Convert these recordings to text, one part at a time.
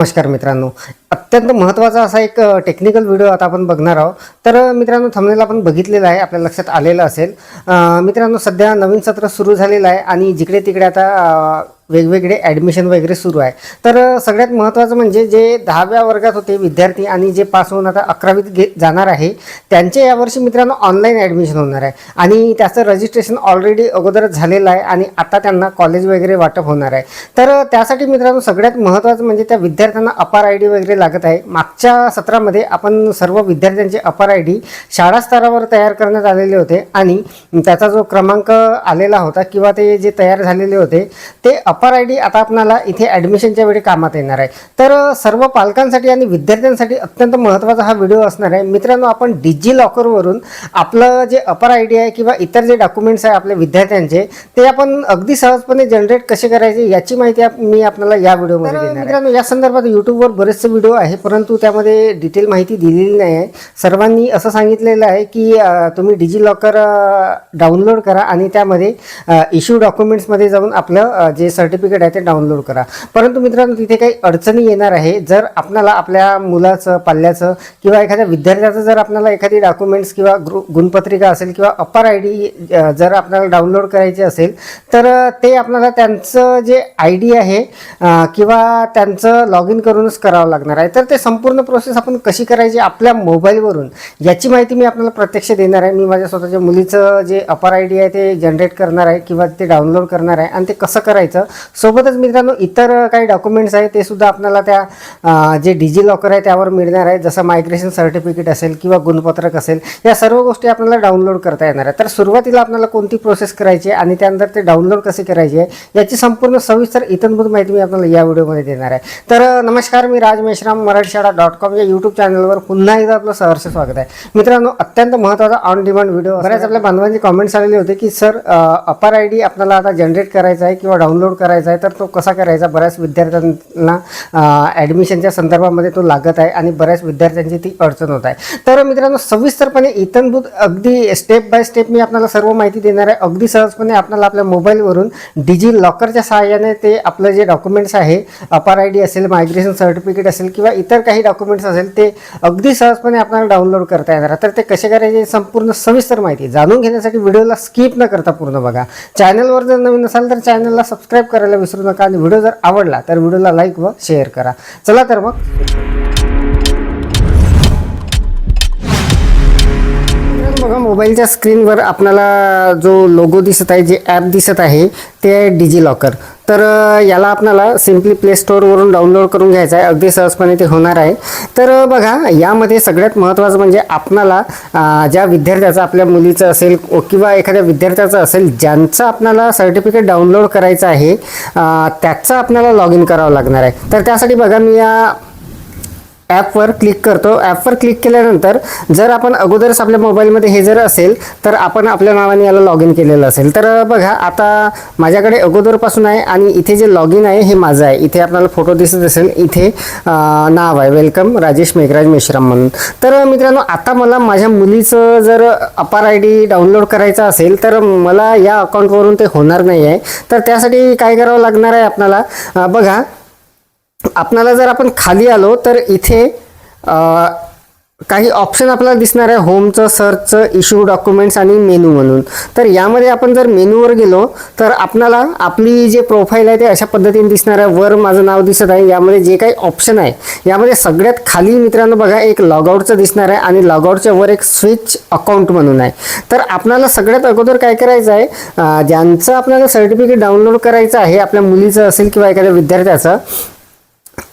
नमस्कार मित्रांनो. अत्यंत महत्त्वाचा असा एक टेक्निकल व्हिडिओ आता आपण बघणार आहोत. तर मित्रांनो थंबनेल आपण बघितलेलं आहे आपल्या लक्षात आलेलं असेल. मित्रांनो सध्या नवीन सत्र सुरू झालेलं आहे आणि जिकडे तिकडे आता वेगवेगळे ॲडमिशन वगैरे सुरू आहे. तर सगळ्यात महत्त्वाचं म्हणजे जे दहाव्या वर्गात होते विद्यार्थी आणि जे पास होऊन आता अकरावीत घे जाणार आहे त्यांचे यावर्षी मित्रांनो ऑनलाईन ॲडमिशन होणार आहे. आणि त्याचं रजिस्ट्रेशन ऑलरेडी अगोदरच झालेलं आहे आणि आता त्यांना कॉलेज वगैरे वाटप होणार आहे. तर त्यासाठी मित्रांनो सगळ्यात महत्त्वाचं म्हणजे त्या विद्यार्थ्यांना अपार आय डी वगैरे लागत आहे. मागच्या सत्रामध्ये आपण सर्व विद्यार्थ्यांचे अपार आय डी शाळा स्तरावर तयार करण्यात आलेले होते आणि त्याचा जो क्रमांक आलेला होता किंवा ते जे तयार झालेले होते ते अप अपार आय डी आता आपणाला इथे ॲडमिशनच्या वेळी कामात येणार आहे. तर सर्व पालकांसाठी आणि विद्यार्थ्यांसाठी अत्यंत महत्त्वाचा हा व्हिडिओ असणार आहे. मित्रांनो आपण डिजी लॉकरवरून आपलं जे अपर आय डी आहे किंवा इतर जे डॉक्युमेंट्स आहे आपल्या विद्यार्थ्यांचे ते आपण अगदी सहजपणे जनरेट कसे करायचे याची माहिती आप- मी आपल्याला या व्हिडिओमध्ये देणार आहे. मित्रांनो या संदर्भात यूट्यूबवर बरेचसे व्हिडिओ आहे परंतु त्यामध्ये डिटेल माहिती दिलेली नाही आहे. सर्वांनी असं सांगितलेलं आहे की तुम्ही डिजी लॉकर डाउनलोड करा आणि त्यामध्ये इश्यू डॉक्युमेंट्समध्ये जाऊन आपलं जे सर्टिफिकेट सर्टिफिकेट आहे ते डाउनलोड करा. परंतु मित्रांनो तिथे काही अडचणी येणार आहे. जर आपल्याला आपल्या मुलाचं पाल्याचं किंवा एखाद्या विद्यार्थ्याचं जर आपल्याला एखादी डॉक्युमेंट्स किंवा गृ गुणपत्रिका असेल किंवा अप्पर आय डी जर आपल्याला डाउनलोड करायची असेल तर ते आपल्याला त्यांचं जे आय डी आहे किंवा त्यांचं लॉग इन करूनच करावं लागणार आहे. तर ते संपूर्ण प्रोसेस आपण कशी करायची आपल्या मोबाईलवरून याची माहिती मी आपल्याला प्रत्यक्ष देणार आहे. मी माझ्या स्वतःच्या मुलीचं जे अपर आय डी आहे ते जनरेट करणार आहे किंवा ते डाउनलोड करणार आहे आणि ते कसं करायचं सोबतच मित्रांनो इतर काही डॉक्युमेंट्स आहे ते सुद्धा आपल्याला त्या जे डिजी लॉकर आहे त्यावर मिळणार आहे जसं मायग्रेशन सर्टिफिकेट असेल किंवा गुणपत्रक असेल या सर्व गोष्टी आपल्याला डाउनलोड करता येणार आहे तर सुरुवातीला आपल्याला कोणती प्रोसेस करायची आहे आणि त्यानंतर ते डाउनलोड कसे करायचे आहे याची संपूर्ण सविस्तर इतंभूत माहिती मी आपल्याला या व्हिडिओमध्ये देणार आहे. तर नमस्कार मी राज मेश्राम मराठी शाळा डॉट कॉम या यूट्यूब चॅनलवर पुन्हा एकदा आपलं सहर्ष स्वागत आहे. मित्रांनो अत्यंत महत्त्वाचा ऑन डिमांड व्हिडिओ बऱ्याच आपल्या बांधवांचे कॉमेंट्स आलेले होते की सर अपार आय डी आपल्याला आता जनरेट करायचा आहे किंवा डाउनलोड करायचा आहे तर तो कसा करायचा? बऱ्याच विद्यार्थ्यांना ॲडमिशनच्या संदर्भामध्ये तो लागत आहे आणि बऱ्याच विद्यार्थ्यांची ती अडचण होत आहे. तर मित्रांनो सविस्तरपणे इतनभूत अगदी स्टेप बाय स्टेप मी आपल्याला सर्व माहिती देणार आहे. अगदी सहजपणे आपल्याला आपल्या मोबाईलवरून डिजी लॉकरच्या सहाय्याने ते आपलं जे डॉक्युमेंट्स आहे अपार आय डी असेल मायग्रेशन सर्टिफिकेट असेल किंवा इतर काही डॉक्युमेंट्स असेल ते अगदी सहजपणे आपल्याला डाउनलोड करता येणार आहे. तर ते कसे करायचे संपूर्ण सविस्तर माहिती जाणून घेण्यासाठी व्हिडिओला स्किप न करता पूर्ण बघा. चॅनलवर जर नवीन असाल तर चॅनलला सबस्क्राईब करायला विसरू नका आणि व्हिडिओ जर आवडला तर व्हिडिओला लाईक व शेअर करा. चला तर मग. बघा मोबाईलच्या स्क्रीनवर आपल्याला जो लोगो दिसत आहे जे ॲप दिसत आहे ते आहे डिजी लॉकर तर याला आपणाला सिम्पली प्ले स्टोअरवरून डाउनलोड करून घ्यायचं आहे. अगदी सहजपणे ते होणार आहे. तर बघा यामध्ये सगळ्यात महत्त्वाचं म्हणजे आपणाला ज्या विद्यार्थ्याचं आपल्या मुलीचं असेल किंवा एखाद्या विद्यार्थ्याचं असेल ज्यांचं आपणाला सर्टिफिकेट डाउनलोड करायचं आहे त्याचं आपल्याला लॉग इन करावं लागणार आहे. तर त्यासाठी बघा मी या ॲपवर क्लिक करतो. ॲपवर क्लिक केल्यानंतर जर आपण अगोदरच आपल्या मोबाईलमध्ये हे जर असेल तर आपण आपल्या नावाने याला लॉग इन केलेलं असेल. तर बघा आता माझ्याकडे अगोदरपासून आहे आणि इथे जे लॉग इन आहे हे माझं आहे. इथे आपल्याला फोटो दिसत असेल. इथे नाव आहे. वेलकम राजेश मेघराज मेश्राम म्हणून. तर मित्रांनो आता मला माझ्या मुलीचं जर अपार आय डी डाउनलोड करायचं असेल तर मला या अकाउंटवरून ते होणार नाही आहे तर त्यासाठी काय करावं लागणार आहे आपल्याला? बघा आपणाला जर आपण खाली आलो तर इथे काही ऑप्शन आपल्याला दिसणार आहे. होमचं सर्चचं इश्यू डॉक्युमेंट्स आणि मेनू म्हणून. तर यामध्ये आपण जर मेनूवर गेलो तर आपणाला आपली जे प्रोफाईल आहे ते अशा पद्धतीने दिसणार आहे. वर माझं नाव दिसत आहे. यामध्ये जे काही ऑप्शन आहे यामध्ये सगळ्यात खाली मित्रांनो बघा एक लॉगआउटचं दिसणार आहे आणि लॉगआउटच्या वर एक स्विच अकाउंट म्हणून आहे. तर आपल्याला सगळ्यात अगोदर काय करायचं आहे ज्यांचं आपल्याला सर्टिफिकेट डाउनलोड करायचं आहे आपल्या मुलीचं असेल किंवा एखाद्या विद्यार्थ्याचं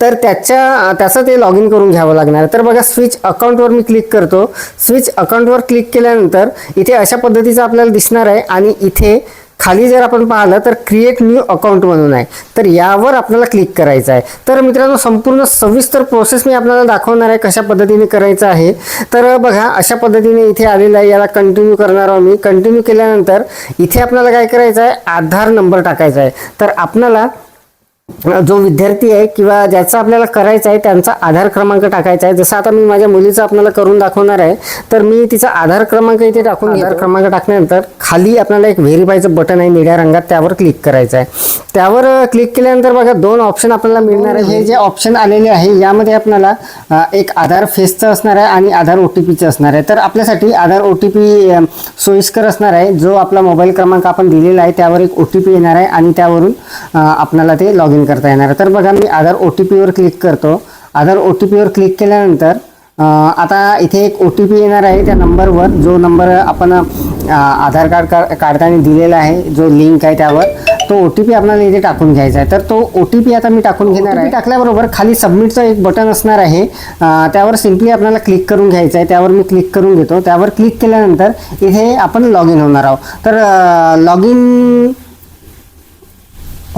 तर त्याच्या त्याचं ते लॉग इन करून घ्यावं लागणार आहे. तर बघा स्विच अकाउंटवर मी क्लिक करतो. स्विच अकाउंटवर क्लिक केल्यानंतर इथे अशा पद्धतीचं आपल्याला दिसणार आहे आणि इथे खाली जर आपण पाहिलं तर क्रिएट न्यू अकाउंट म्हणून आहे. तर यावर आपल्याला क्लिक करायचं आहे. तर मित्रांनो संपूर्ण सविस्तर प्रोसेस मी आपल्याला दाखवणार आहे कशा पद्धतीने करायचं आहे. तर बघा अशा पद्धतीने इथे आलेलं आहे. याला कंटिन्यू करणार आहोत मी. कंटिन्यू केल्यानंतर इथे आपल्याला काय करायचं आहे? आधार नंबर टाकायचा आहे. तर आपल्याला जो विद्यार्थी आहे किंवा ज्याचा आपल्याला करायचा आहे त्यांचा आधार क्रमांक टाकायचा आहे. जसं आता मी माझ्या मुलीचा आपल्याला करून दाखवणार आहे तर मी तिचा आधार क्रमांक इथे टाकून आधार क्रमांक टाकल्यानंतर खाली आपल्याला एक व्हेरीफायचं बटन आहे निळ्या रंगात त्यावर क्लिक करायचं आहे. त्यावर क्लिक केल्यानंतर बघा दोन ऑप्शन आपल्याला मिळणार आहे. हे जे ऑप्शन आलेले आहे यामध्ये आपल्याला एक आधार फेसचं असणार आहे आणि आधार ओ टी पीचं असणार आहे. तर आपल्यासाठी आधार ओ टी पी सोयीस्कर असणार आहे. जो आपला मोबाईल क्रमांक आपण दिलेला आहे त्यावर एक ओ टी पी येणार आहे आणि त्यावरून आपल्याला ते लॉग इन करता येणार आहे. तर बघा मी आधार ओ टी पीवर क्लिक करतो. आधार ओ टी पीवर क्लिक केल्यानंतर आता इथे एक ओ टी पी येणार आहे त्या नंबरवर जो नंबर आपण आधार कार्ड का काढताना दिलेला आहे जो लिंक आहे त्यावर तो ओ टी पी आपल्याला इथे टाकून घ्यायचा आहे. तर तो ओ टी पी आता मी टाकून घेणार आहे. टाकल्याबरोबर खाली सबमिटचं एक बटन असणार आहे. त्यावर सिम्पली आपल्याला क्लिक करून घ्यायचं आहे. त्यावर मी क्लिक करून घेतो. त्यावर क्लिक केल्यानंतर इथे आपण लॉग इन होणार आहोत. तर लॉग इन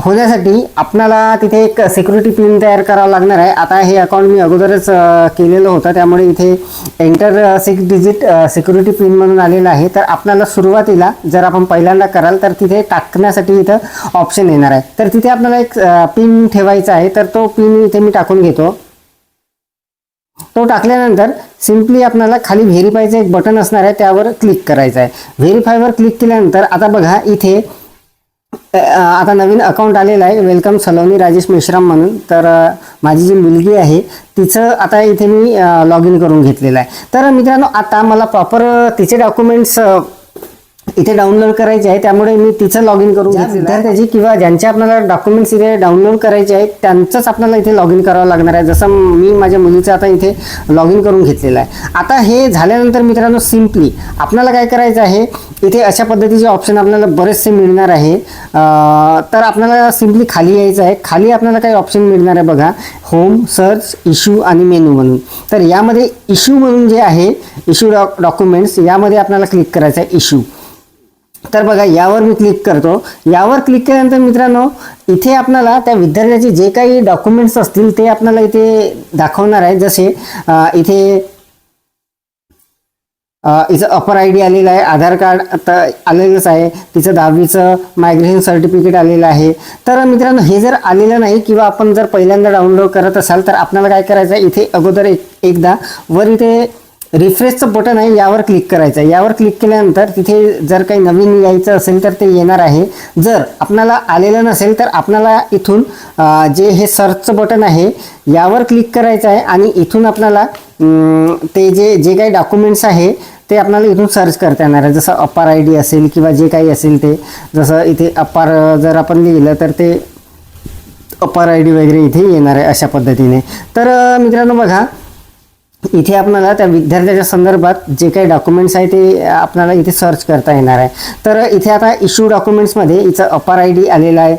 होण्यासाठी आपणाला तिथे एक सिक्युरिटी पिन तयार करावं लागणार आहे. आता हे अकाउंट मी अगोदरच केलेलं होतं. त्यामुळे इथे enter six digit security pin म्हणून आलेलं आहे. तर आपल्याला सुरुवातीला जर आपण पहिल्यांदा कराल तर तिथे टाकण्यासाठी इथं ऑप्शन येणार आहे. तर तिथे आपल्याला एक पिन ठेवायचा आहे. तर तो पिन इथे मी टाकून घेतो. तो टाकल्यानंतर सिम्पली आपल्याला खाली व्हेरीफायचं एक बटन असणार आहे. त्यावर क्लिक करायचं आहे. व्हेरीफायवर क्लिक केल्यानंतर आता बघा इथे आता नवीन अकाउंट आलेलं आहे. वेलकम सलोनी राजेश मेश्राम म्हणून. तर माझी जी मुलगी आहे तिचं आता इथे मी लॉग इन करून घेतलेलं आहे. तर मित्रांनो आता मला प्रॉपर तिचे डॉक्युमेंट्स इथे डाउनलोड करायचे आहे त्यामुळे मी तिचं लॉग इन करून. विद्यार्थ्याची किंवा ज्यांचे आपल्याला डॉक्युमेंट्स इथे डाउनलोड करायचे आहेत त्यांचंच आपल्याला इथे लॉग इन करावं लागणार आहे. जसं मी माझ्या मुलीचं आता इथे लॉग इन करून घेतलेलं आहे. आता हे झाल्यानंतर मित्रांनो सिम्पली आपल्याला काय करायचं आहे इथे अशा पद्धतीचे ऑप्शन आपल्याला बरेचसे मिळणार आहे. तर आपल्याला सिम्पली खाली यायचं आहे. खाली आपल्याला काही ऑप्शन मिळणार आहे बघा. होम सर्च इश्यू आणि मेनू म्हणून. तर यामध्ये इश्यू म्हणून जे आहे इश्यू डॉक डॉक्युमेंट्स यामध्ये आपल्याला क्लिक करायचं आहे इश्यू तर बघा यावर मी क्लिक करतो. यावर क्लिक केल्यानंतर मित्रांनो इथे आपल्याला त्या विद्यार्थ्याचे जे काही डॉक्युमेंट्स असतील ते आपल्याला इथे दाखवणार आहे. जसे इथे अ, हिचं अपर आय डी आलेलं आहे आधार कार्ड आता आलेलंच आहे तिचं दहावीचं मायग्रेशन सर्टिफिकेट आलेलं आहे. तर मित्रांनो हे जर आलेलं नाही किंवा आपण जर पहिल्यांदा डाउनलोड करत असाल तर आपल्याला काय करायचं आहे? इथे अगोदर एक एकदा वर इथे रिफ्रेशचं बटन आहे यावर क्लिक करायचं आहे. यावर क्लिक केल्यानंतर तिथे जर काही नवीन यायचं असेल तर ते येणार आहे. जर आपणाला आलेलं नसेल तर आपणाला इथून जे हे सर्चचं बटन आहे यावर क्लिक करायचं आहे आणि इथून आपल्याला ते जे जे काही डॉक्युमेंट्स आहे ते आपल्याला इथून सर्च करता येणार आहे. जसं अपार आय डी असेल किंवा जे काही असेल ते. जसं इथे अपार जर आपण लिहिलं तर ते अपार आय डी वगैरे इथे येणार आहे अशा पद्धतीने. तर मित्रांनो बघा इथे आपल्याला त्या विद्यार्थ्याच्या संदर्भात जे काही डॉक्युमेंट्स आहे ते आपल्याला इथे सर्च करता येणार आहे. तर इथे आता इश्यू डॉक्युमेंट्समध्ये इथं अपार आय डी आलेला आहे.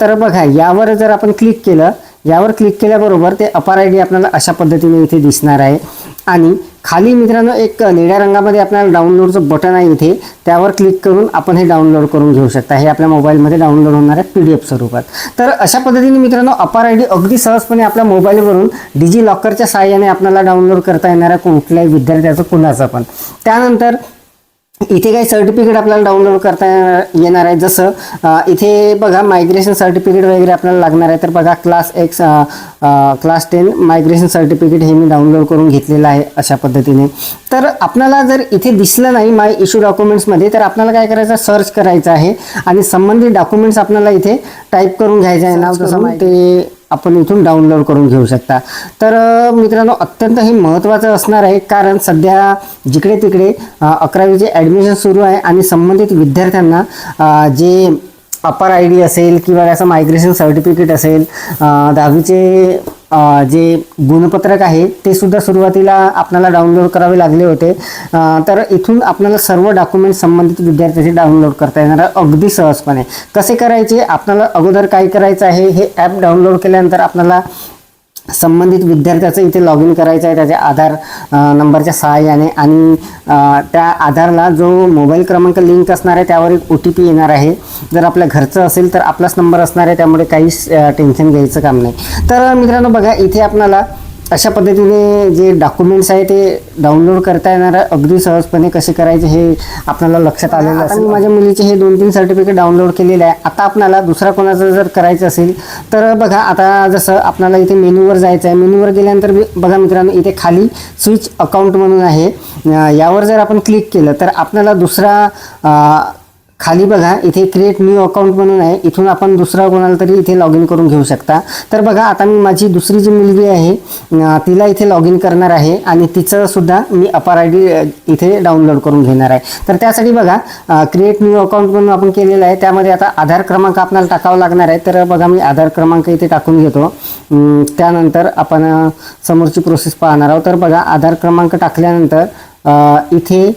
तर बघा यावर जर आपण क्लिक केलं यावर क्लिक केल्याबरोबर ते अपार आय डी आपल्याला अशा पद्धतीने इथे दिसणार आहे. आणि खाली मित्रांनो एक निळ्या रंगामध्ये आपल्याला डाउनलोडचं बटन आहे इथे. त्यावर क्लिक करून आपण हे डाउनलोड करून घेऊ शकता. हे आपल्या मोबाईलमध्ये डाउनलोड होणार आहे पी डी एफ स्वरूपात. तर अशा पद्धतीने मित्रांनो अपार आय डी अगदी सहजपणे आपल्या मोबाईलवरून डिजी लॉकरच्या साहाय्याने आपल्याला डाउनलोड करता येणार आहे कुठल्याही विद्यार्थ्याचं कुणाचं पण. त्यानंतर इथे काही सर्टिफिकेट आपल्याला डाउनलोड करता येणार आहे. जसं इथे बघा मायग्रेशन सर्टिफिकेट वगैरे आपल्याला लागणार आहे. तर बघा class X class ten migration certificate हे मी डाउनलोड करून घेतलेलं आहे अशा पद्धतीने. तर आपल्याला जर इथे दिसलं नाही माय इश्यू डॉक्युमेंट्समध्ये तर आपल्याला काय करायचं सर्च करायचं आहे. आणि संबंधित डॉक्युमेंट्स आपल्याला इथे टाईप करून घ्यायचं आहे. नाव तसं ते आपण इथून डाउनलोड करून घेऊ शकता. तर मित्रांनो अत्यंत हे महत्त्वाचं असणार आहे कारण सध्या जिकडे तिकडे अकरावीचे ॲडमिशन सुरू आहे आणि संबंधित विद्यार्थ्यांना जे अपर आय डी असेल किंवा असं मायग्रेशन सर्टिफिकेट असेल दहावीचे जे गुणपत्रक आहे ते सुद्धा सुरुवातीला आपल्याला डाउनलोड करावे लागले होते. तर इथून आपल्याला सर्व डॉक्युमेंट संबंधित विद्यार्थ्याचे डाउनलोड करता येणार अगदी सहजपणे. कसे करायचे? आपल्याला अगोदर काय करायचं आहे? हे ॲप डाउनलोड केल्यानंतर आपल्याला संबंधित विद्यार्थ्याचं इथे लॉग इन करायचं आहे त्याच्या आधार नंबरच्या सहाय्याने आणि त्या आधारला जो मोबाईल क्रमांक लिंक असणार आहे त्यावर एक ओ टी पी येणार आहे. जर आपल्या घरचं असेल तर आपलाच नंबर असणार आहे त्यामुळे काहीच टेन्शन घ्यायचं काम नाही. तर मित्रांनो बघा इथे आपल्याला अशा पद्धतीने जे डॉक्युमेंट्स आहे ते डाउनलोड करता येणार. अगदी सहजपणे कसे करायचे हे आपल्याला लक्षात आलेलं मी माझ्या मुलीचे हे दोन तीन सर्टिफिकेट डाउनलोड केलेले आहे. आता आपल्याला दुसरा कोणाचं जर करायचं असेल तर बघा आता जसं आपल्याला इथे मेन्यूवर जायचं आहे मेन्यूवर गेल्यानंतर बघा मित्रांनो इथे खाली स्विच अकाउंट म्हणून आहे. यावर जर आपण क्लिक केलं तर आपल्याला दुसरा खाली बघा इथे क्रिएट न्यू अकाउंट म्हणून आहे. इथून आपण दुसरा कोणाला तरी इथे लॉग इन करून घेऊ शकता. तर बघा आता मी माझी दुसरी जी मुलगी आहे तिला इथे लॉग इन करणार आहे आणि तिचं सुद्धा मी अपार आय डी इथे डाउनलोड करून घेणार आहे. तर त्यासाठी बघा क्रिएट न्यू अकाउंट म्हणून आपण केलेलं आहे. त्यामध्ये आता आधार क्रमांक आपल्याला टाकावा लागणार आहे. तर बघा मी आधार क्रमांक इथे टाकून घेतो. त्यानंतर आपण समोरची प्रोसेस पाहणार आहोत. तर बघा आधार क्रमांक टाकल्यानंतर इथे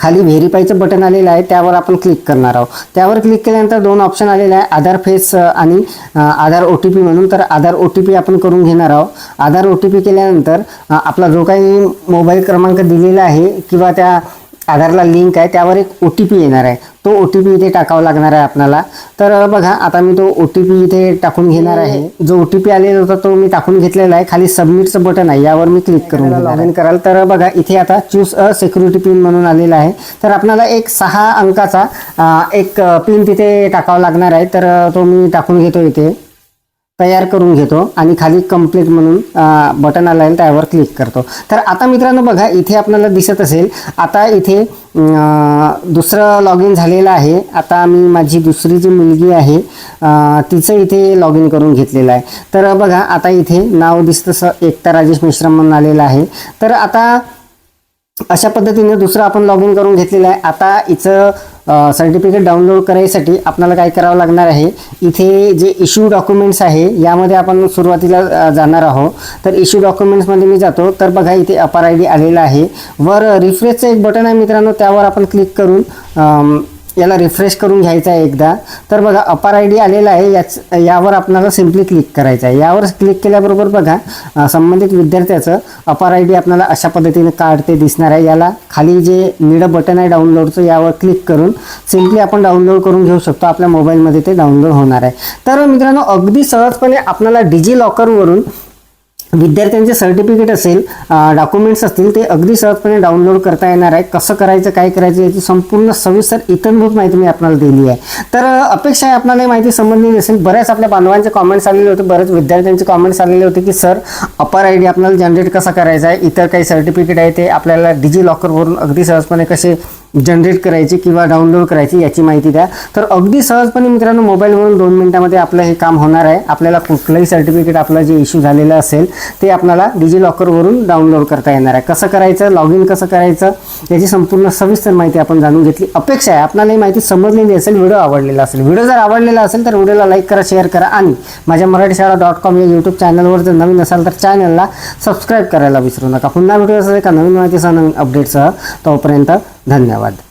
खाली व्हेरीफायचं बटन आलेलं आहे त्यावर आपण क्लिक करणार आहोत. त्यावर क्लिक केल्यानंतर दोन ऑप्शन आलेले आहे आधार फेस आणि आधार ओ टी पी म्हणून. तर आधार ओ टी पी आपण करून घेणार आहोत. आधार ओ टी पी केल्यानंतर आपला जो काही मोबाईल क्रमांक दिलेला आहे किंवा त्या आधारला लिंक आहे त्यावर एक ओ टी पी येणार आहे. तो ओ टी पी इथे टाकावा लागणार आहे आपल्याला. तर बघा आता मी तो ओ टी पी इथे टाकून घेणार आहे. जो ओ टी पी आलेला होता तो मी टाकून घेतलेला आहे. खाली सबमिटचं बटन आहे यावर मी क्लिक करून लॉग इन कराल. तर बघा इथे आता चूज अ सिक्युरिटी पिन म्हणून आलेला आहे. तर आपल्याला एक सहा अंकाचा एक पिन तिथे टाकावा लागणार आहे. तर तो मी टाकून घेतो इथे. तयार करून घेतो आणि खाली कंप्लीट म्हणून बटन आलं आहे त्यावर क्लिक करतो. तर आता मित्रांनो बघा इथे आपल्याला दिसत असेल आता इथे दुसरं लॉग इन झालेलं आहे. आता मी माझी दुसरी जी मुलगी आहे तिचं इथे लॉग इन करून घेतलेलं आहे. तर बघा आता इथे नाव दिसतं स एकता राजेश मिश्रा म्हणून आलेलं आहे. तर आता अशा पद्धतीने दुसरं आपण लॉग इन करून घेतलेलं आहे. आता इथं सर्टिफिकेट डाउनलोड करायसाठी आपल्याला काय करावं लागणार आहे? इथे जे इश्यू डॉक्युमेंट्स आहे यामध्ये आपण सुरुवातीला जाणार आहोत. तर इश्यू डॉक्युमेंट्समध्ये मी जातो. तर बघा इथे अपार आय डी आलेला आहे. वर रिफ्रेशचं एक बटन आहे मित्रांनो. त्यावर आपण क्लिक करून याला रिफ्रेश करून घ्यायचा आहे एकदा. तर बघा अपार आय डी आलेला आहे याच यावर आपल्याला सिम्पली क्लिक करायचं आहे. यावर क्लिक केल्याबरोबर बघा संबंधित विद्यार्थ्याचं अपार आय डी आपल्याला अशा पद्धतीने कार्ड ते दिसणार आहे. याला खाली जे निळं बटन आहे डाउनलोडचं यावर क्लिक करून सिम्पली आपण डाउनलोड करून घेऊ शकतो. आपल्या मोबाईलमध्ये ते डाउनलोड होणार आहे. तर मित्रांनो अगदी सहजपणे आपल्याला डिजी लॉकरवरून विद्यार्थ्यांचे सर्टिफिकेट असेल डॉक्युमेंट्स असतील ते अगदी सहजपणे डाउनलोड करता येणार आहे. कसं करायचं काय करायचं याची संपूर्ण सविस्तर इतरभूत माहिती मी आपल्याला दिली आहे. तर अपेक्षा आहे आपल्याला ही माहिती संबंधित असेल बऱ्याच आपल्या बांधवांचे कॉमेंट्स आलेले होते बरेच विद्यार्थ्यांचे कॉमेंट्स आलेले होते की सर अपर आय डी आपल्याला जनरेट कसा करायचा आहे? इतर काही सर्टिफिकेट आहे ते आपल्याला डिजी लॉकरवरून अगदी सहजपणे कसे जनरेट करायची किंवा डाउनलोड करायची याची माहिती द्या. तर अगदी सहजपणे मित्रांनो मोबाईलवरून दोन मिनिटामध्ये आपलं हे काम होणार आहे. आपल्याला कुठलंही सर्टिफिकेट आपलं जे इश्यू झालेलं असेल ते आपल्याला डिजी लॉकरवरून डाउनलोड करता येणार आहे. कसं करायचं लॉग इन कसं करायचं याची संपूर्ण सविस्तर माहिती आपण जाणून घेतली. अपेक्षा आहे आपल्याला ही माहिती समजलेली असेल व्हिडिओ आवडलेला असेल. व्हिडिओ जर आवडलेला असेल तर व्हिडिओला लाईक करा शेअर करा आणि माझ्या मराठी शाळा डॉट कॉम या यूट्यूब चॅनलवर जर नवीन असाल तर चॅनलला सबस्क्राईब करायला विसरू नका. पुन्हा व्हिडिओ असेल का नवीन माहितीसह नवीन अपडेटसह तोपर्यंत धन्यवाद.